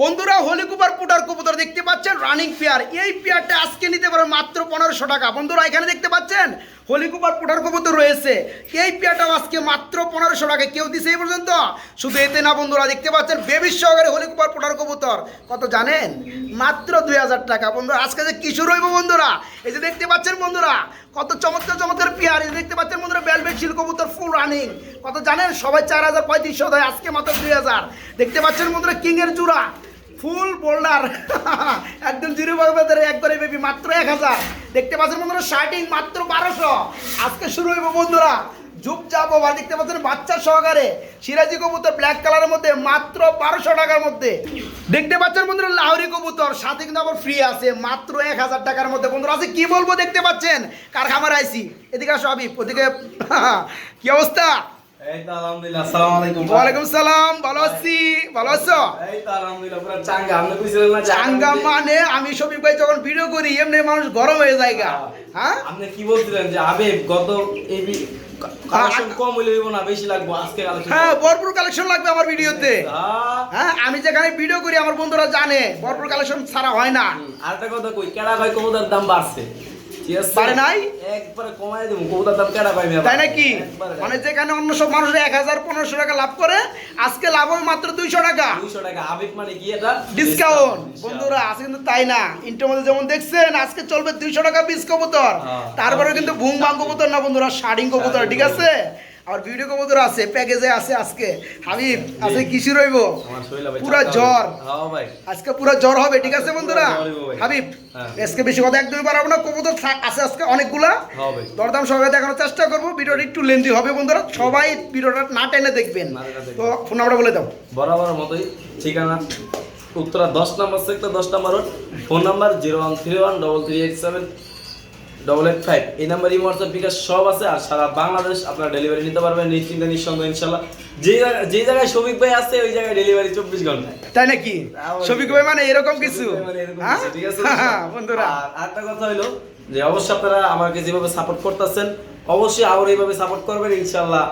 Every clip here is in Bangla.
বন্ধুরা হোলি কুপার পুটার কবুতর দেখতে পাচ্ছেন? রানিং পেয়ার এই পেয়ারটা আজকে নিতে পারে মাত্র পনেরোশো টাকা। বন্ধুরা, এখানে দেখতে পাচ্ছেন? হোলি কুপার পুটার কবুতর রয়েছে। এই পেয়ারটাও আজকে মাত্র পনেরোশো টাকা। কেউ দিছে এই পর্যন্ত? শুধু এতে না, বন্ধুরা, দেখতে পাচ্ছেন? বেবি সহকারে হোলি কুপার পুটার কবুতর কত জানেন? মাত্র দুই হাজার টাকা। বন্ধুরা, আজকে যে কিশোর হইব বন্ধুরা? এই যে দেখতে পাচ্ছেন বন্ধুরা, কত চমৎকার চমৎকার পেয়ার। এই যে দেখতে পাচ্ছেন বন্ধুরা বেলবেট শিল কবুতর ফুল রানিং কত জানেন, সবাই চার হাজার পঁয়ত্রিশশো দেয়, আজকে মাত্র দুই হাজার। দেখতে পাচ্ছেন বন্ধুরা কিংয়ের চূড়া ফুল বোল্ডার একদম জিরো বাগবাদের একবারে বেবি মাত্র এক হাজার। দেখতে পাচ্ছেন বন্ধুরা শার্টিং মাত্র বারোশো। আজকে শুরু হইব বন্ধুরা ঝুপ যাব বা দেখতে পাচ্ছেন বাচ্চার সহকারে। সিরাজি কবুতর ব্ল্যাক কালারের মধ্যে, মাত্র বারোশো টাকার মধ্যে। দেখতে পাচ্ছেন বন্ধুরা, লাহরি কবুতর সাতিক কিন্তু ফ্রি আছে, মাত্র এক হাজার টাকার মধ্যে। বন্ধুরা আছে কি বলব দেখতে পাচ্ছেন? কার খামার আইসি। এদিকে আসো, আবিব, ওদিকে কি অবস্থা? এই তো আলহামদুলিল্লাহ আসসালামু আলাইকুম। ওয়ালাইকুম সালাম ভালো আছি? ভালো আছো? এই তো আলহামদুলিল্লাহ পুরো চাঙ্গা। আপনি কইছিলেন না? চাঙ্গা মানে? আমি শফিক ভাই যখন ভিডিও করি এমনি মানুষ গরম হয়ে যায় হ্যাঁ? আপনি কি বলছিলেন যে গত এই কালেকশন হ্যাঁ আমি যেখানে ভিডিও করি আমার বন্ধুরা জানে ভরপুর কালেকশন ছাড়া হয় না। আরেকটা কথা কই কেডা ভাই কবুতার দাম বাড়ছে? বাড়ে নাই? একবারে কমায় দেবো কবুতার দাম কেডা পাইবে তাই নাকি? মানে যেখানে অন্য সব মানুষ এক হাজার পনেরোশো টাকা লাভ করে আজকে লাভ হবে মাত্র দুইশো টাকা। দুইশো টাকা আবেব মানে কি এটা? ডিসকাউন্ট বন্ধুরা আজকে কিন্তু তাই না। ইন্টার মধ্যে যেমন দেখছেন আজকে চলবে দুইশো টাকা পিস কবুতর। হ্যাঁ। তারপরে কিন্তু ভূম ভাঙ কবুতর না বন্ধুরা শাড়িং কবুতর ঠিক আছে? আর ভিডিও কবুতর আছে প্যাকেজে আছে আজকে। হাবিব আজকে কিসি রইব? পুরা জ্বর। হ্যাঁ আজকে পুরো জ্বর হবে ঠিক আছে বন্ধুরা। হাবিব হ্যাঁ। আজকে বেশি কথা একদমই পারব না কবুতর আছে আজকে অনেকগুলা। হবে দরদাম সবাই দেখানোর চেষ্টা করব ভিডিওটা একটু লেন্দি হবে বন্ধুরা। সবাই ভিডিওটা না টেনে দেখবেন। তো ফোন নাম্বারটা বলে দাও। বরাবর মতোই ঠিকানা। উত্তরা দশ নম্বর সেক্টর দশ number road phone number zero one three one double three eight seven double eight five এই নাম্বার এই হোয়াটসঅ্যাপ বিকাশ সব আছে আর সারা বাংলাদেশ আপনারা ডেলিভারি নিতে পারবেন নিশ্চিন্তে নিঃসন্দেহ ইনশাল্লাহ। যে জায়গায় যে জায়গায় শফিক ভাই আছে ওই জায়গায় ডেলিভারি চব্বিশ ঘন্টায় তাই নাকি? শফিক ভাই মানে এরকম কিছু? মানে হ্যাঁ? কিছু, ঠিক আছে? বন্ধুরা। আর একটা কথা হলো যে অবশ্যই আপনারা আমাকে যেভাবে সাপোর্ট করতেছেন অবশ্যই আবার এইভাবে সাপোর্ট করবেন ইনশাল্লাহ।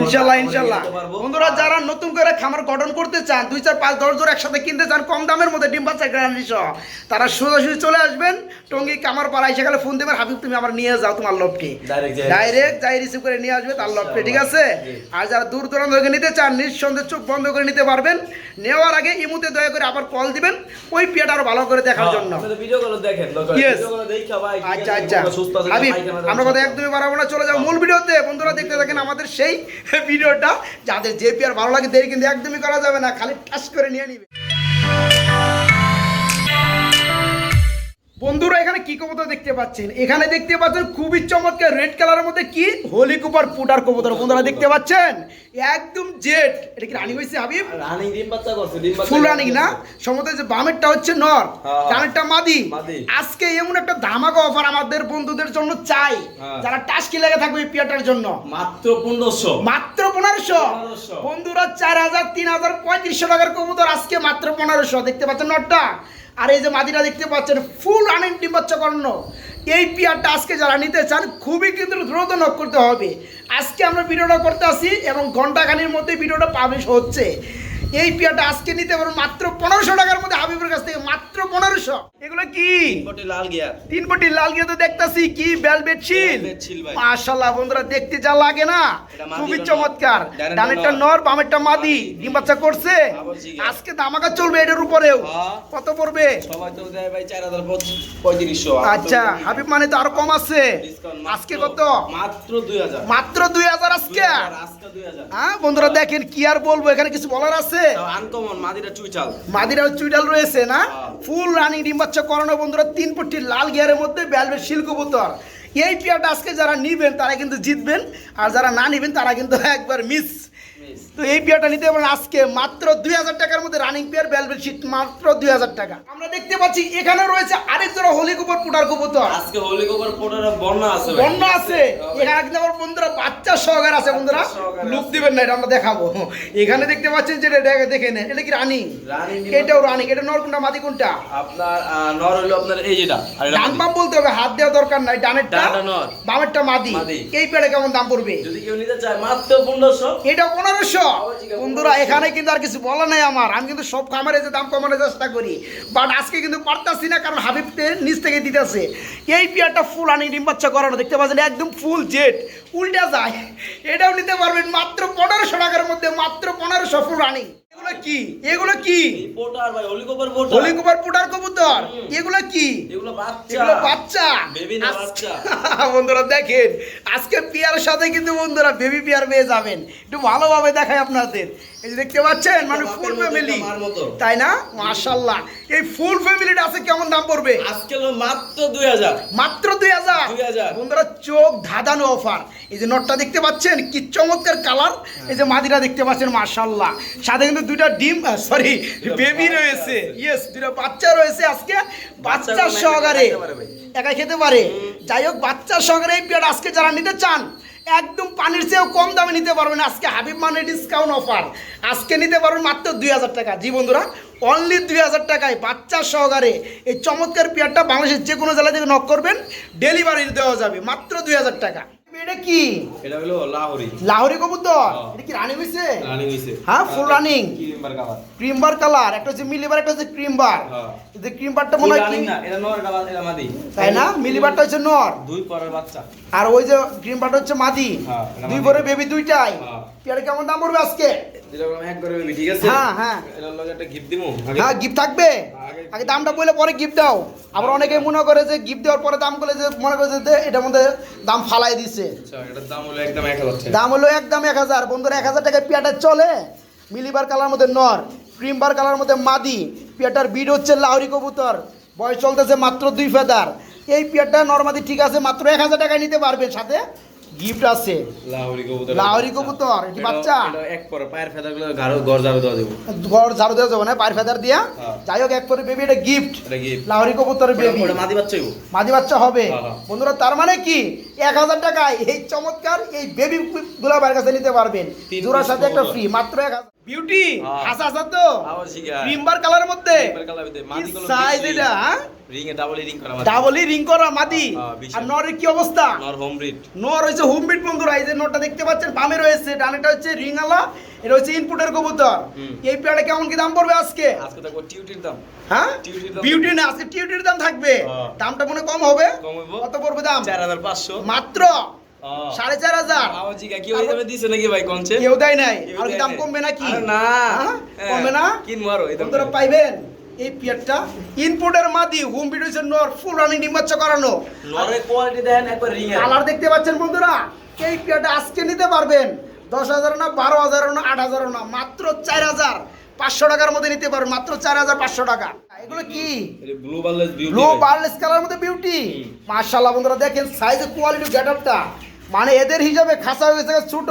ইনশাল্লাহ ইনশাল্লাহ। বন্ধুরা যারা নতুন করে খামার গঠন করতে চান দুই চার পাঁচ দশ জোর একসাথে কিনতে চান কম দামের মধ্যে ডিম বাচ্চা গ্যারান্টি সহ। তারা সোজাসুজি চলে আসবেন টঙ্গি কামার পাড়ায় সেখানে ফোন দেবেন হাবিব তুমি আমার নিয়ে যাও তোমার লবকে ডাইরেক্ট যাই রিসিভ করে নিয়ে আসবে তার লবকে ঠিক আছে? আর যারা দূর দূরান্ত থেকে নিতে চান নিঃসন্দেহে চোখ বন্ধ করে নিতে পারবেন। নেওয়ার আগে ইমুতে দয়া করে আবার কল দিবেন ওই পিয়াটা আরও ভালো করে দেখার হ্যাঁ, জন্য। আচ্ছা আচ্ছা। হাবিব আমরা কথা। একদমই বাড়াবো না চলে যাব মূল ভিডিওতে। বন্ধুরা দেখতে থাকেন আমাদের সেই ভিডিওটা যাদের জেপি আর ভালো লাগে, দেরি কিন্তু একদমই করা যাবে না, খালি টাস করে নিয়ে নিবে। বন্ধুরা এখানে কি কবুতর দেখতে পাচ্ছেন? এখানে দেখতে পাচ্ছেন খুবই চমৎকার রেড কালারের মধ্যে কি? হোলি কুপার পুটার কবুতর। বন্ধুরা দেখতে পাচ্ছেন? একদম জেট। এটা কি রানিং হয়েছে হাবিব? রানিং ডিম বাচ্চা করছে ডিম বাচ্চা ফুল রানিং না? সম্ভবত যে বামেরটা হচ্ছে নর হ্যাঁ। ডানেরটা মাদি। আজকে এমন একটা ধামাকা অফার আমাদের বন্ধুদের জন্য চাই। হ্যাঁ। যারা টাস্কি লেগে থাকবে এই পিয়াটার জন্য। মাত্র পনেরোশো। মাত্র 1500 বন্ধুরা চার হাজার তিন হাজার পঁয়ত্রিশশো টাকার কবুতর আজকে মাত্র পনেরোশো। দেখতে পাচ্ছেন নটটা আর এই যে মাদিটা দেখতে পাচ্ছেন ফুল রানিং ডিম এই পিয়ারটা আজকে যারা নিতে চান, খুবই কিন্তু দ্রুত নক করতে হবে। আজকে আমরা ভিডিওটা করতে আসি এবং ঘন্টাখানির মধ্যে ভিডিওটা পাবলিশ হচ্ছে। এই পিয়ারটা আজকে নিতে পারব মাত্র পনেরোশো টাকার মধ্যে হাবিবের কাছ থেকে মাত্র পনেরোশো। এগুলো কি? লাল গিয়ার তিন কোটি লাল গিয়ে তো দেখতাছি কি বেলবেট Velvet মাশাআল্লাহ বন্ধুরা দেখতে যা লাগে না। খুবই চমৎকার। ডানেরটা নর। বামেরটা মাদি। ডিম বাচ্চা করছে। আজকে দামাকা চলবে এটার উপরেও। হ্যাঁ। কত পড়বে? আচ্ছা হাবিব মানে তো আরও কম আছে। আজকে কত? মাত্র দুই হাজার। মাত্র দুই হাজার আজকে? হ্যাঁ বন্ধুরা দেখেন কি আর বলব এখানে কিছু বলার আছে? আনকমন মাদিরা চুইচাল। মাদিরা রয়েছে না? হ্যাঁ। ফুল রানিং ডিম বাচ্চা করানো বন্ধুরা তিন পট্টি লাল গিয়ারের মধ্যে বেলভেট শিল্ক কবুতর। এই পেয়ারটা আজকে যারা নিবেন তারা কিন্তু জিতবেন আর যারা না নিবেন তারা কিন্তু একবার মিস তো এই পেয়ারটা নিতে পারেন আজকে মাত্র দুই হাজার টাকার মধ্যে রানিং পেয়ার বেলভেট শিট মাত্র দুই হাজার টাকা। আমরা দেখতে পাচ্ছি এখানে রয়েছে আরেক জোড়া হোলি কুপার পুটার কবুতর আজকে হোলি পোটার বন্যা আছে। বন্য আছে। এখানে কিন্তু আমার বন্ধুরা বাচ্চা সহকার আছে বন্ধুরা। লুক দিবেন না এটা আমরা দেখাবো। এখানে দেখতে পাচ্ছেন যে এটা দেখে নেন এটা কি রানিং এটাও রানিং এটা নর কোনটা মাদি কোনটা? আপনার নর হইল আপনার এই যেটা ডান। বাম বলতে হবে হাত দেওয়া দরকার নাই ডানেরটা। বামেরটা মাদি। এই পেড়ে কেমন দাম পড়বে? যদি কেউ নিতে চায় মাত্র পনেরোশো। এটা পনেরোশো। বন্ধুরা, এখানে কিন্তু আর কিছু বলা নাই আমার। আমি কিন্তু সব খামারে যে দাম কমানোর চেষ্টা করি। বাট আজকে কিন্তু পারতাছি না, কারণ হাবিবতে নিচ থেকে দিতেছে। এই পেয়ারটা ফুল আনি, ডিম বাচ্চা করানো, দেখতে পাচ্ছেন, একদম ফুল জেট। উল্টা যায়। এটাও নিতে পারবেন মাত্র পনেরোশো টাকার মধ্যে, মাত্র পনেরোশো ফুল রানিং এগুলো কি? এগুলো কি? পোটার ভাই হলিকপার পোটা হলি কুমার কবুতর। এগুলো কি? এগুলো বাচ্চা। এগুলো বাচ্চা? বেবি না বাচ্চা। বন্ধুরা দেখেন আজকে পিয়ার সাথে কিন্তু বন্ধুরা বেবি পিয়ার পেয়ে যাবেন। একটু ভালোভাবে দেখায় আপনাদের। এই যে দেখতে পাচ্ছেন মানে ফুল ফ্যামিলি। তাই না? মাশাল্লাহ এই ফুল ফ্যামিলিটা আছে কেমন দাম পড়বে? আজকে মাত্র দুই হাজার। মাত্র দুই হাজার? বন্ধুরা চোখ ধাঁধানো অফার এই যে নটটা দেখতে পাচ্ছেন কি চমৎকার কালার এই যে মাদিরা দেখতে পাচ্ছেন মাশাল্লাহ সাথে কিন্তু দুইটা ডিম সরি বেবি রয়েছে। ইয়েস দুইটা বাচ্চা রয়েছে আজকে। বাচ্চার সহকারে। খেতে পারে ভাই। একা খেতে পারে। যাই হোক বাচ্চার সহকারে এই পেয়ার আজকে যারা নিতে চান একদম পানির চেয়েও কম দামে নিতে পারবেন আজকে হাবিব মানে ডিসকাউন্ট অফার আজকে নিতে পারবেন মাত্র দুই হাজার টাকা। জি বন্ধুরা অনলি দুই হাজার টাকায় বাচ্চার সহকারে এই চমৎকার পেয়ারটা বাংলাদেশের যে কোনো জেলা থেকে নক করবেন ডেলিভারি দেওয়া যাবে মাত্র দুই হাজার টাকা। এটা কি? এটা হলো লাহোরি। লাহোরি কবুতর? হ্যাঁ। এটা কি রানি হয়েছে রানিং হইছে। হ্যাঁ, full running। কি number colour cream bar colour একটা হচ্ছে মিলিবার একটা হচ্ছে ক্রিম বার হ্যাঁ। এই যে ক্রিম মনে হয় রানিং কি- না এটা নর কালার এটা মাদি। তাই না? মিলিবারটা হচ্ছে নর। দুই পরের বাচ্চা। আর ওই যে বাটার হচ্ছে মাদি। হ্যাঁ, এটা দুই মাদি। বেবি দুইটাই। পেয়ারে কেমন দাম পড়বে আজকে? যেরকম এক করে বেবি ঠিক আছে? হ্যাঁ, হ্যাঁ। এটার লগে একটা গিফট দিমু? হ্যাঁ গিফট থাকবে? আগে- দামটা বলে পরে গিফট দাও। আবার অনেকে মনে করে যে গিফট দেওয়ার পরে দাম বলে যে মনে করে যে এটার মধ্যে দাম ফালাই দিছে। আচ্ছা দাম হলো একদম এক হাজার বন্ধুরা এক হাজার টাকায় পেয়ারটা চলে। মিলিবার কালার মধ্যে নর ক্রিমবার কালার মধ্যে মাদি। পেয়ারটার বিড হচ্ছে লাউরি কবুতর। বয়স চলতেছে মাত্র দুই ফেদার। এই পেয়ারটা নর্মাদি ঠিক আছে মাত্র এক হাজার টাকায় নিতে পারবেন সাথে। গিফট আছে। লাহোরি কবুতর। লাহোরি কবুতর, এটি বাচ্চা? এক পর পায়ের গাঢ় ঘর ঝাড়ু দেওয়া দেবো। ঘর ঝাড়ু দেওয়া যাবে না পায়ের ফেদার দিয়া। হ্যাঁ। যাই হোক এক করে বেবি এটা গিফট। লাহরি কবুতরের বেবি মাদি বাচ্চা মাদি বাচ্চা হবে। হ্যাঁ, হ্যাঁ। বন্ধুরা তার মানে কি? এক হাজার টাকায় এই চমৎকার এই বেবি গুলো বাইরের কাছে নিতে পারবেন। জোড়ার সাথে একটা ফ্রি মাত্র এক হাজার বিউটি হ্যাঁ। হাসা হাসা তো। ক্রিমবার কালারের মধ্যে। সাইজ এটা হ্যাঁ? রিং এ ডাবল রিং করা মাদি। ডাবলই রিং করা মাদি। হ্যাঁ, আর নরের কি অবস্থা? নর হোম ব্রিড নর হচ্ছে হোম বন্ধুরা এই যে নটটা দেখতে পাচ্ছেন বামে রয়েছে ডানেটা হচ্ছে রিং আলা এটা হচ্ছে ইনপুটের কবুতর। এই পেয়ারে কেমন কি দাম পড়বে আজকে? আজকে দেখো টিউটির দাম। হ্যাঁ? বিউটি না আজকে টিউটির দাম থাকবে। হ্যাঁ। দামটা মনে কম হবে। কম হইবো। কত পড়বে দাম? চার হাজার পাঁচশো। মাত্র সাড়ে চার হাজার। দামে দিছে নাকি ভাই কোনছে কেউ দেয় নাই। আর দাম কমবে নাকি না। হ্যাঁ? কমবে না? কিনবো আরও বন্ধুরা পাইবেন এই পিয়ারটা। ইনপুটের মাদি হোম ভিডিও হচ্ছে নর ফুল রানিং করানো। নরের কোয়ালিটি দেন একবার রিং কালার দেখতে পাচ্ছেন বন্ধুরা? এই পিয়ারটা আজকে নিতে পারবেন। দশ হাজার না বারো হাজার না আট হাজার না মাত্র চার হাজার পাঁচশো টাকার মধ্যে নিতে পারবেন মাত্র চার হাজার পাঁচশো টাকা। এগুলো কি? ব্লু বার্লেস ব্লু বার্লেস কালার মধ্যে বিউটি মার্শাল্লাহ বন্ধুরা দেখেন সাইজ কোয়ালিটি গেটআপটা মানে এদের হিসাবে খাসা হয়ে গেছে ছোট।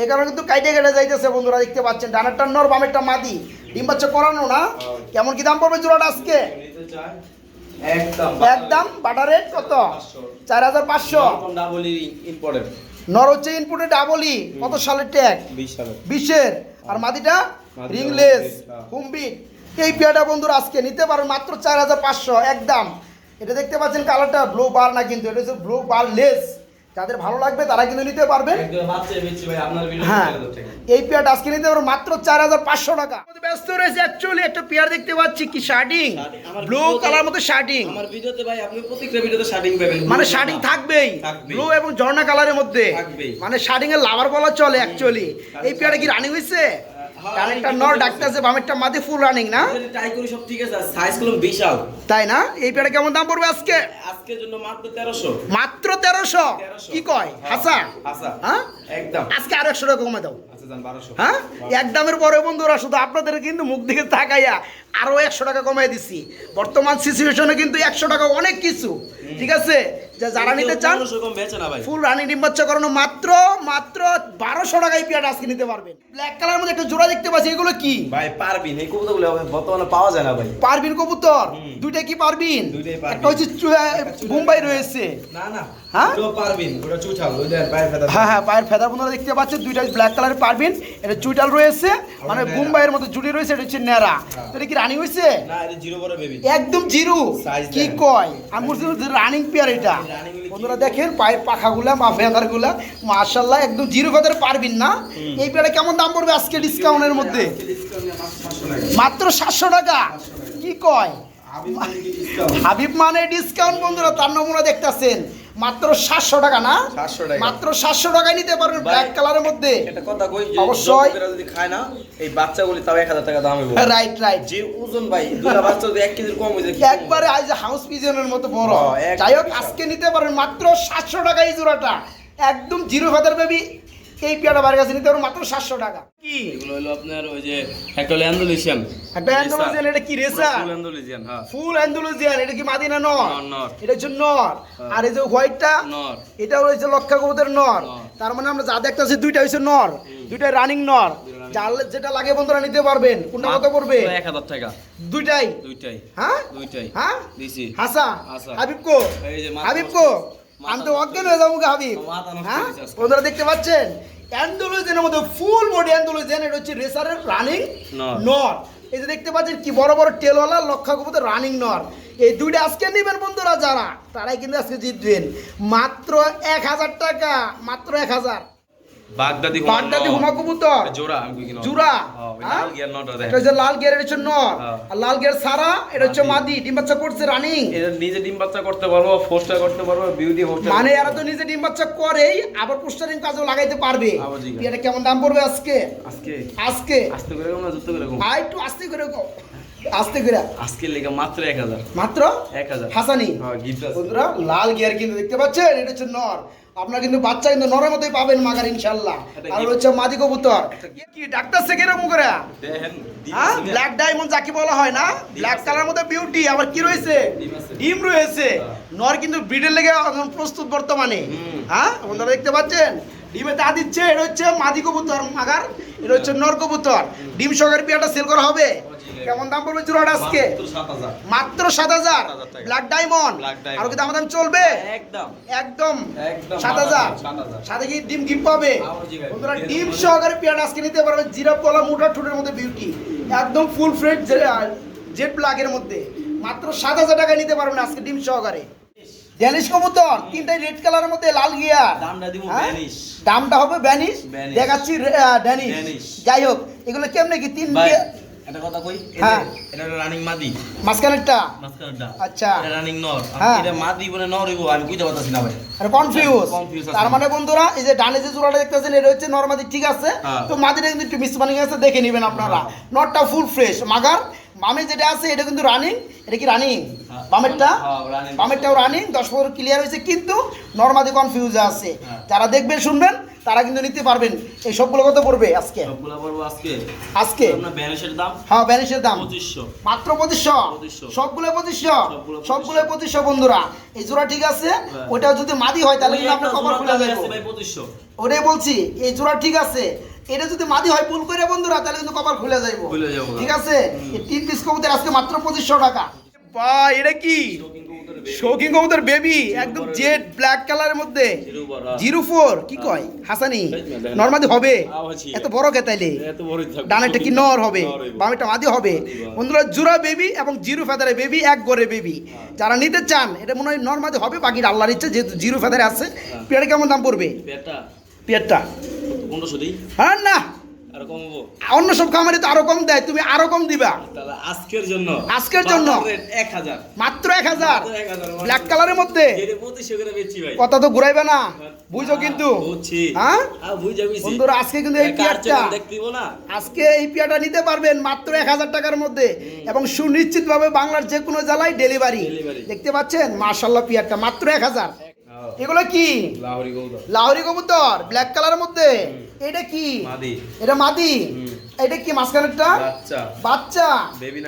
এই কারণে কিন্তু কাইটে কেটে যাইতেছে বন্ধুরা দেখতে পাচ্ছেন। ডানারটা নর বামেরটা মাদি। ডিম বাচ্চা করানো না। কেমন কি দাম পড়বে জোড়াটা আজকে? একদম বাটার। রেট কত? চার হাজার পাঁচশো। নর হচ্ছে ইনপুটে ডাবলই কত সালের ট্যাগ? 20 বিশের। আর মাদিটা মাদিটা রিংলেস হ্যাঁ। এই পেয়ারটা বন্ধুরা আজকে নিতে পারেন মাত্র চার হাজার পাঁচশো একদম। এটা দেখতে পাচ্ছেন কালারটা ব্লু বার না কিন্তু এটা হচ্ছে ব্লু বার লেস যাদের ভালো লাগবে তারা কিন্তু নিতে পারবেন ভিডিও হ্যাঁ এই পেয়ারটা আজকে নিতে পারো মাত্র চার হাজার পাঁচশো টাকা। ব্যস্ত রয়েছে অ্যাকচুয়ালি একটা পেয়ার দেখতে পাচ্ছি কি শার্টিং আমার ব্লু কালার মতো শার্টিং আমার ভিডিওতে ভাই আপনি প্রত্যেকটা ভিডিওতে শার্টিং পাবেন। মানে শার্টিং থাকবেই। থাকবেই। ব্লু এবং ঝর্ণা কালারের মধ্যে। মানে শার্টিং এর লাভার বলা চলে অ্যাকচুয়ালি এই পেয়ারটা কি রানিং হয়েছে? হ্যাঁ, নর ডাকতেছে বামেরটা মাঝে ফুল রানিং না? ট্রাই করি সব ঠিক আছে সাইজগুলো বিশাল। তাই না? এই পেয়ারটা কেমন দাম পড়বে আজকে? আজকের জন্য মাত্র 1300 মাত্র তেরোশো? 1300 কি কয়? হ্যাঁ, হাসা হাসা হ্যাঁ? একদম। আজকে আরও একশো টাকা কমে দাও। আচ্ছা যান 1200 হ্যাঁ? এক দামের পরে বন্ধুরা শুধু আপনাদের কিন্তু মুখ দিকে তাকাইয়া আরও একশো টাকা কমাই দিছি। বর্তমান সিচুয়েশনে কিন্তু একশো টাকা অনেক কিছু ঠিক আছে? যে যারা নিতে চান 1500 কম বেচে না ভাই। ফুল রানি ডিম করানো মাত্র মাত্র বারোশো টাকায় পেয়ারটা আজকে নিতে পারবেন। ব্ল্যাক কালার মধ্যে একটা জোড়া দেখতে পাচ্ছি এগুলো কি? ভাই পারবিন এই কবুতরগুলো বর্তমানে পাওয়া যায় না ভাই। পারবিন কবুতর? দুইটা কি পারবিন? একটা হচ্ছে চু- মুম্বাই রয়েছে। না না হ্যাঁ? পারবিন ওটা চুঠাল ওই পায়ের ফেদা হ্যাঁ হ্যাঁ পায়ের ফেদার বন্ধুরা দেখতে পাচ্ছেন দুইটা ব্ল্যাক পারবিন এটা চুইটাল রয়েছে মানে। মুম্বাইয়ের মতো জুড়ি রয়েছে এটা হচ্ছে ন্যাড়া। এটা কি রানিং হয়েছে? না এটা জিরো বড় বেবি একদম জিরো। কি কয়? আমি রানিং পেয়ার এটা। বন্ধুরা দেখেন পায়ের পাখাগুলা মা ফেদারগুলা মার্শাল্লাহ একদম জিরো ফেদার পারবেন না। এই পেয়ারে কেমন দাম পড়বে আজকে ডিসকাউন্টের মধ্যে? মাত্র সাতশো টাকা। কি কয়? হাবিব মানে ডিসকাউন্ট বন্ধুরা তার নমুনা দেখতেছেন। মাত্র সাতশো টাকা না? মাত্র সাতশো টাকায় নিতে পারবেন ব্ল্যাক কালারের মধ্যে। অবশ্যই। যদি খায় না এই বাচ্চাগুলি তাও এক হাজার টাকা দাম হইব। রাইট রাইট যে ওজন ভাই দুটা বাচ্চা যদি এক কেজির কম হয়েছে একবারে আজ হাউস পিজনের মতো বড়। হ্যাঁ, যাই হোক আজকে নিতে পারেন মাত্র সাতশো টাকা এই জোড়াটা। একদম জিরো ফেদার বেবি এই পেয়ারা বাড়ির কাছে নিতে পারেন মাত্র সাতশো টাকা। কি? এগুলো হলো আপনার ওই যে একটা হলো অ্যান্ডোলেশিয়ান একটা অ্যান্ডোলজিয়ান এটা কি রেসা ফুল অ্যান্ডোলেশিয়ান হ্যাঁ। ফুল অ্যান্ডোলজিয়ান এটা কি মাদিনা নর? নর। এটা হচ্ছে নর। হ্যাঁ। আর এই যে হোয়াইটটা নর। এটা হচ্ছে লক্ষা কবুতর নর। তার মানে আমরা যা দেখতেছি দুইটা হচ্ছে নর। দুইটা রানিং নর। যার যেটা লাগে বন্ধুরা নিতে পারবেন। কোনটা কত পড়বে? এক হাজার টাকা। দুইটাই? দুইটাই। হ্যাঁ? দুইটাই। হ্যাঁ? দিছি। হাসা? হাসা। হাবিব কো এই যে হাবিব কো। আমি তো অজ্ঞান হয়ে যাব হাবিব হ্যাঁ? বন্ধুরা দেখতে পাচ্ছেন? অ্যান্ডোলোজেনের মধ্যে ফুল বডি অ্যান্ডোলজেন এটা হচ্ছে রেসারের রানিং নট এই যে দেখতে পাচ্ছেন কি বড় বড় টেলওয়ালা লক্ষা কবুতর রানিং নর এই দুইটা আজকে নেবেন বন্ধুরা যারা তারাই কিন্তু আজকে জিতবেন। মাত্র এক হাজার টাকা মাত্র এক হাজার। বাগদাদি বাগদাদি হুমা কবুতর। জোড়া জোড়া হ্যাঁ হ্যাঁ? লাল গিয়ার নটা এটা হচ্ছে লাল হ্যাঁ। আর লাল গিয়ার সারা এটা হচ্ছে মাদি। ডিম বাচ্চা করছে রানিং। এটা নিজে ডিম বাচ্চা করতে পারব ফোস্টার করতে পারব বিউটি হোস্টার মানে এরা তো নিজে ডিম বাচ্চা করেই আবার পোস্টারিং কাজও লাগাইতে পারবে। এটা কেমন দাম পড়বে আজকে? আজকে? আজকে? আস্তে করে কম না যুক্ত করে কম? আর একটু আস্তে করে কও। আস্তে করে। আজকে লেগে মাত্র এক হাজার। মাত্র? এক হাজার। হাসানি? বন্ধুরা লাল গিয়ার কিন্তু দেখতে পাচ্ছেন এটা হচ্ছে নর। আপনারা কিন্তু বাচ্চা কিন্তু নরের মতোই পাবেন মাগার ইনশাল্লাহ আর হচ্ছে মাদি কবুতর। কি? ডাক্তার সে কীরকম করে? দেখেন হ্যাঁ? ব্ল্যাক ডায়মন্ড যাকে বলা হয় না? ব্ল্যাক। কালার মধ্যে বিউটি আবার কি রয়েছে? ডিম রয়েছে। হ্যাঁ। নর কিন্তু ব্রিডের লেগে এখন প্রস্তুত বর্তমানে। হ্যাঁ? আপনারা দেখতে পাচ্ছেন? ডিমে তা দিচ্ছে এটা হচ্ছে মাদি কবুতর মাগার। এটা হচ্ছে নর কবুতর। ডিম সহকারে পিয়াটা সেল করা হবে। কেমন দাম পড়বে জোড়াটা আজকে? মাত্র সাত হাজার। মাত্র সাত হাজার? 7,000 টাকা। ব্ল্যাক ডায়মন্ড আর কি দাম দাম চলবে? একদম। একদম। সাত হাজার। সাথে কি ডিম গিফট পাবে? ভাই। বন্ধুরা ডিম সহকারে পেয়ারা আজকে নিতে পারবে জিরাপ কলা মোটা ঠোঁটের মধ্যে বিউটি একদম ফুল ফ্রেড জেট ব্ল্যাকের মধ্যে। মাত্র সাত হাজার টাকায় নিতে পারবেন আজকে ডিম সহকারে। ড্যানিশ কবুতর তিনটাই রেড কালারের মধ্যে লাল গিয়ার দামটা দিব হ্যাঁ? দামটা হবে ব্যানিশ দেখাচ্ছি ড্যানিশ। যাই হোক এগুলো কেমনে কি তিন একটা কথা কই? হ্যাঁ। এটা রানিং মাদি। মাঝখানেরটা? মাঝখানেরটা। আচ্ছা। এটা রানিং নর। হ্যাঁ। এটা মাদি বলে নর হইবো আমি কইতে পারতাছি না ভাই। কনফিউজ তার মানে বন্ধুরা এই যে ডানে যে জোড়াটা দেখতেছেন এটা হচ্ছে নর্মাদি ঠিক আছে? হ্যাঁ। তো মাদিটা কিন্তু একটু মিসমানিং আছে দেখে নেবেন আপনারা। নটটা ফুল ফ্রেশ মাগার মামে যেটা আছে এটা কিন্তু রানিং এটা কি রানিং হ্যাঁ। বামেরটা? হ্যাঁ, বামেরটাও রানিং দশ পনেরো ক্লিয়ার হয়েছে কিন্তু নর্মাদি কনফিউজ আছে। হ্যাঁ। যারা দেখবেন শুনবেন তারা কিন্তু নিতে পারবেন। এই সবগুলো কত পড়বে আজকে? আজকে। হ্যাঁ ব্যানিশের দাম। মাত্র পঁচিশশো? সবগুলো পঁচিশশো? সবগুলো পঁচিশশো। বন্ধুরা। এই জোড়া ঠিক আছে? হ্যাঁ। ওইটা যদি মাদি হয় তাহলে কিন্তু আপনার কপাল খুলে যাবে ওটাই বলছি এই জোড়া ঠিক আছে। এটা যদি মাদি হয় ভুল করে বন্ধুরা তাহলে কিন্তু কপাল খুলে যাইব। ঠিক আছে? তিন পিস কবুতর আজকে মাত্র পঁচিশশো টাকা। বা এটা কি? শৌখিন কবুতর বেবি একদম জেড ব্ল্যাক কালারের মধ্যে। জিরো ফোর কি কয়? হাসানি। নর্মাদি হবে? এত বড় কে তাইলে? ডানেরটা কি নর হবে? নর বামেরটা মাদি হবে? বন্ধুরা জুরা বেবি এবং জিরো ফেদারে বেবি এক গড়ে বেবি হ্যাঁ। যারা নিতে চান এটা মনে হয় নর্মাদি হবে বাকিটা আল্লাহর ইচ্ছে যেহেতু জিরো ফেদারে আছে। হ্যাঁ। পেয়ারে কেমন দাম পড়বে? পেটটা পেয়ারটা? হ্যাঁ না। অন্য সব খামারে তো আরও কম দেয় তুমি আরও কম দিবা। আজকের জন্য আজকের জন্য? এক হাজার। মাত্র এক হাজার? ব্ল্যাক কালারের মধ্যে? বেচছি ভাই। কথা তো ঘুরাইবে না। বুঝো কিন্তু। বুঝছি। হ্যাঁ? হ্যাঁ বন্ধুরা আজকে কিন্তু এই পেয়ারটা আজকে এই পেয়ারটা নিতে পারবেন মাত্র এক হাজার টাকার মধ্যে। এবং সুনিশ্চিতভাবে বাংলার যে কোনো জেলায় ডেলিভারি। দেখতে পাচ্ছেন? মার্শাল্লাহ পেয়ারটা মাত্র এক হাজার। এগুলো কি? লাহরি কবুতর লাহরি কবুতর ব্ল্যাক কালারের মধ্যে। এটা কি? মাদি। এটা মাদি। এটা কি মাঝখানেরটা? বাচ্চা। বাচ্চা।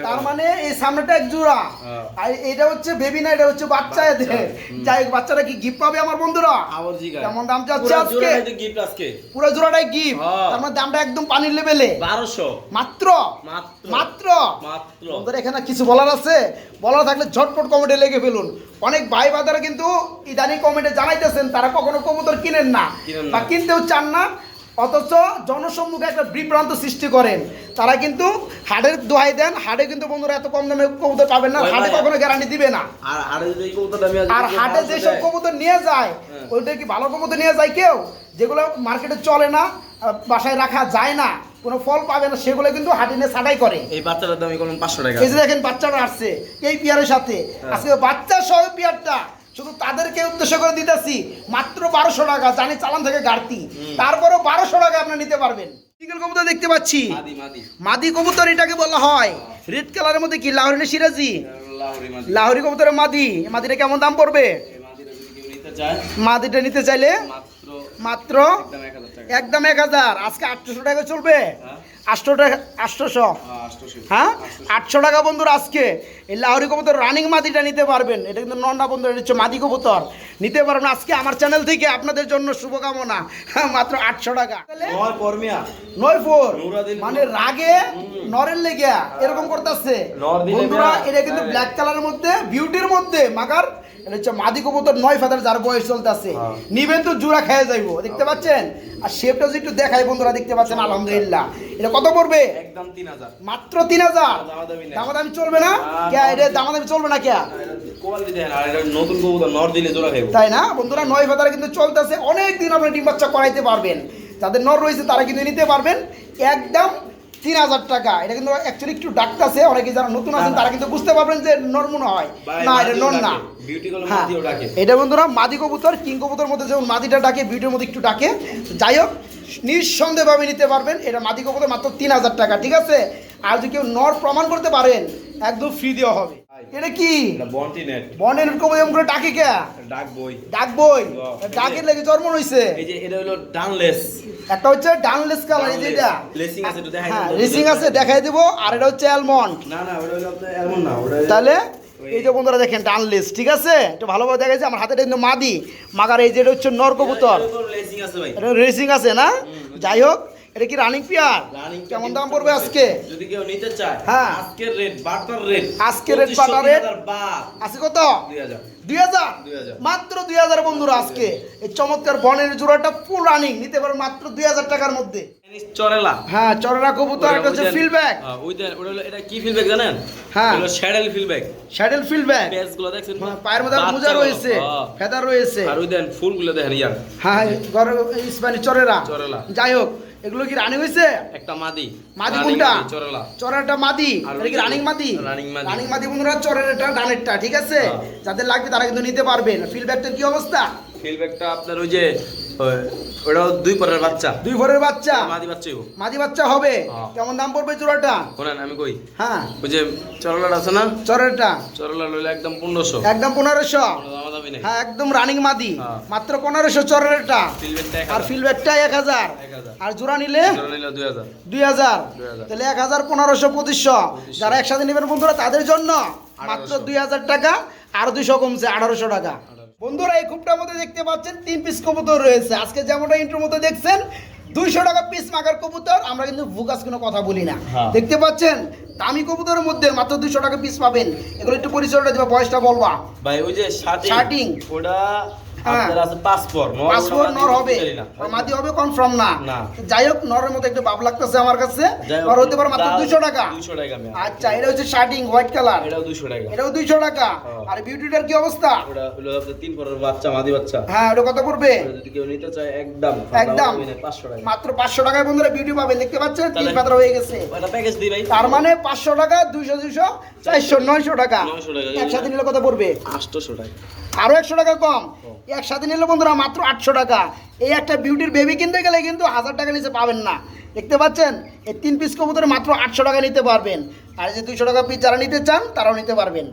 তার মানে এই সামনেটা এক জোড়া। হ্যাঁ। আর এটা হচ্ছে বেবি না এটা হচ্ছে বাচ্চা এদের। যাই হোক বাচ্চাটা কি গিফট পাবে আমার বন্ধুরা? কেমন দাম চাচ্ছে আজকে? পুরো জোড়াটাই গিফট হ্যাঁ। তার মানে দামটা একদম পানির লেভেলে। বারোশো। মাত্র? মাত্র। মাত্র? বন্ধুরা এখানে কিছু বলার আছে? বলার থাকলে ঝটপট কমেন্টে লিখে ফেলুন। অনেক ভাই বাদারা কিন্তু ইদানি কমেন্টে জানাইতেছেন তারা কখনো কবুতর কিনেন না। কিনেন না। বা কিনতেও চান না। অথচ জনসম্মুখে একটা বিভ্রান্ত সৃষ্টি করেন। তারা কিন্তু হাটের দোহাই দেন হাটে কিন্তু বন্ধুরা এত কম দামে কবুতর পাবেন না ভাই- কখনো গ্যারান্টি দিবে না। আর হাটে যেসব কবুতর নিয়ে যায় হ্যাঁ। ওইটা কি ভালো কবুতর নিয়ে যায় কেউ? যেগুলো মার্কেটে চলে না বাসায় রাখা যায় না কোনো ফল পাবে না সেগুলো কিন্তু হাটে নিয়ে ছাটাই করে। এই বাচ্চাটার দাম এখন পাঁচশো টাকা। এই যে দেখেন বাচ্চারা আসছে এই পিয়ারের সাথে। হ্যাঁ। আজকে বাচ্চা সহ পিয়ারটা শুধু তাদেরকে উদ্দেশ্য করে দিতেছি মাত্র বারোশো টাকা জানি চালান থেকে গাড়তি তারপরেও বারোশো টাকা আপনি নিতে পারবেন। সিঙ্গেল কবুতর দেখতে পাচ্ছি। মাদি কবুতর এটাকে বলা হয়। রেড কালারের মধ্যে কি লাহোরি না সিরাজি? লাহোরি কবুতরের মাদি। মাদিটা কেমন দাম পড়বে? মাদিটা নিতে চাইলে? মাত্র মাত্র একদম এক হাজার টাকা। একদম এক হাজার। আজকে আটশোশো টাকা চলবে। হ্যাঁ। আটশো টাকা আটশোশো। হ্যাঁ, আটশো টাকা বন্ধুর আজকে। এই লাহরি কবুতর রানিং মাদিটা নিতে পারবেন। এটা কিন্তু নন্না বন্ধু এটা হচ্ছে মাদি কবুতর। নিতে পারবেন আজকে আমার চ্যানেল থেকে। আপনাদের জন্য শুভকামনা। হ্যাঁ, মাত্র আটশো টাকা। নয় ফোর। মানে রাগে নরের লেগে এরকম করতেছে। বন্ধুরা এটা কিন্তু ব্ল্যাক কালারের মধ্যে বিউটির মধ্যে মাগার এটা হচ্ছে মাদি কবুতর নয় ফাদার যার বয়স চলতেছে। হ্যাঁ। নিবেন তো জুড়া খেয়ে যাইবো দেখতে পাচ্ছেন? আর শেপটা যদি একটু দেখাই বন্ধুরা দেখতে পাচ্ছেন আলহামদুলিল্লাহ। এটা কত পড়বে? একদম তিন হাজার। মাত্র তিন হাজার? দামাদামি নেই। চলবে না? কে এটা দামাদামি। চলবে না কে? কোয়ালিটি দেন আর এটা নতুন কবুতর নর দিলে জোড়া খাইব। তাই না? বন্ধুরা নয় ফাদার কিন্তু চলতেছে। অনেক দিন আপনি ডিম বাচ্চা করাইতে পারবেন। যাদের নর রয়েছে তারা কিন্তু নিতে পারবেন। একদম তিন হাজার টাকা। এটা কিন্তু অ্যাকচুয়ালি একটু ডাকতেছে অনেকে যারা নতুন আছেন তারা কিন্তু বুঝতে পারবেন যে নর মনে হয় না এটা নর না। হ্যাঁ। এটা বন্ধুরা মাদি কবুতর কিং কবুতর মধ্যে যেমন মাদিটা ডাকে বিউটির মধ্যে একটু ডাকে। যাই হোক নিঃসন্দেহভাবে নিতে পারবেন। এটা মাদি কবুতর মাত্র তিন হাজার টাকা ঠিক আছে? আর যদি কেউ নর প্রমাণ করতে পারেন একদম ফ্রি দেওয়া হবে। এটা কি? বন্টি নেট কবুতর এরকম করে ডাকে কে? ডাক বই। ডাক বই। ডাকের লেগে জন্ম হইছে। এই যে এটা হলো ডানলেস। একটা হচ্ছে ডানলেস কালার এই যে এটা। লেসিং আছে একটু দেখাই হ্যাঁ দেন রেসিং আছে দেখাই দিব। আর এটা হচ্ছে অ্যালমন্ড না না ওটা হলো আপনার এমন না ওটা তাহলে এই যে বন্ধুরা দেখেন ডানলেস ঠিক আছে? একটু ভালোভাবে দেখা যাচ্ছে আমার হাতে কিন্তু মাদি। মাগার এই যে এটা হচ্ছে নর কবুতর। লেসিং আছে ভাই। এটা রেসিং আছে না? যাই হোক এটা কি রানিং পিয়ার কেমন দাম পড়বে আজকে? যদি কেউ নিতে চায় হ্যাঁ। আজকের রেট বাটার রেট আজকের butter rate? বাদ আছে কত? 2000 দুই 2000 মাত্র দুই হাজার বন্ধুরা আজকে। এই চমৎকার বনের জোড়াটা ফুল রানিং নিতে পারো মাত্র দুই হাজার টাকার মধ্যে। চরেলা। হ্যাঁ চররা কবুতর এটা হচ্ছে ফিলব্যাক ওই দেন ওটা হলো এটা কি ফিলব্যাক জানেন? হ্যাঁ। হলো শ্যাডেল ফিলব্যাক শ্যাডেল ফিলব্যাক দেখছেন? পায়ের মধ্যে মোজা রয়েছে। হ্যাঁ। ফেদার রয়েছে। আর ওই দেন ফুলগুলো দেখেন ইয়ার হ্যাঁ ইসমানি চরেরা চরেলা। যাই হোক এগুলো কি রানিং হইছে? একটা মাদি। মাদি কোনটা? চরেলা চরেরটা মাদি? আর এটা কি রানিং মাদি? রানিং মাদি। রানিং মাদি বন্ধুরা চরের এটা ডানেরটা ঠিক আছে? হ্যাঁ। যাদের লাগবে তারা কিন্তু নিতে পারবেন ফিলব্যাকটার কি অবস্থা? ফিলব্যাকটা আপনার ওই যে ওটাও দুই পরের বাচ্চা। দুই ভোরের বাচ্চা? মাদি বাচ্চাই মাদি বাচ্চা হবে? হ্যাঁ। কেমন দাম পড়বে চোরাটা? আমি কই? হ্যাঁ। ওই যে চরলাটা আছে না? চরলা লইলে একদম পনেরোশো। একদম পনেরোশো? হ্যাঁ একদম রানিং মাদি। হ্যাঁ। মাত্র পনেরোশো চরেরটা। আর এক হাজার। আর জোড়া নিলে? দুই হাজার। দুই হাজার। 2000 তাহলে এক হাজার পনেরোশো পঁচিশশো। যারা একসাথে নেবেন বন্ধুরা তাদের জন্য মাত্র 1800 দুই হাজার টাকা আর দুইশো কমছে আঠারোশো টাকা। বন্ধুরা এই খুবটার মধ্যে দেখতে পাচ্ছেন তিন পিস কবুতর রয়েছে। আজকে যেমনটা ইন্টার মধ্যে দেখছেন দুইশো টাকা পিস মাগার কবুতর আমরা কিন্তু ভুকাস কোনো কথা বলি না। হ্যাঁ। দেখতে পাচ্ছেন দামি কবুতরের মধ্যে মাত্র দুইশো টাকা পিস পাবেন। এগুলো একটু পরিচয়টা দেবা বয়সটা বলবা। ভাই ওই যে শার্টিং। ওটা আপনার আছে পাসপোর্ট পাসপোর্ট নর হবে। মাদি হবে কনফার্ম না। না। যাই হোক নরের মতো একটু ভাব লাগতেছে আমার কাছে। যাই হতে পারে মাত্র তা- টাকা। 200 টাকা আমি আচ্ছা এটা হচ্ছে শার্টিং হোয়াইট কালার এটাও 200 টাকা। এটাও দুইশো টাকা। আর বিউটিটার কি অবস্থা? ওটা হলো আপনার তিন পরের বাচ্চা মাদি বাচ্চা। হ্যাঁ ওটা কত পড়বে? যদি কেউ নিতে চায় একদম। একদম। মাত্র পাঁচশো টাকায় বন্ধুরা বিউটি পাবেন দেখতে পাচ্ছেন তিন পাত্র হয়ে গেছে। ওটা প্যাকেজ দিই ভাই। তার মানে পাঁচশো টাকা চারশো নয়শো টাকা। 900 টাকা। একসাথে নিলে কত পড়বে? 800 টাকা। আরও একশো টাকা কম। একসাথে নিলে বন্ধুরা মাত্র আটশো টাকা। এই একটা বিউটির বেবি কিনতে গেলে কিন্তু হাজার টাকা নিচে পাবেন না। দেখতে পাচ্ছেন? এই তিন পিস কবুতরে মাত্র আটশো টাকা নিতে পারবেন। আর যে দুশো টাকা পিস যারা নিতে চান, তারাও নিতে পারবেন।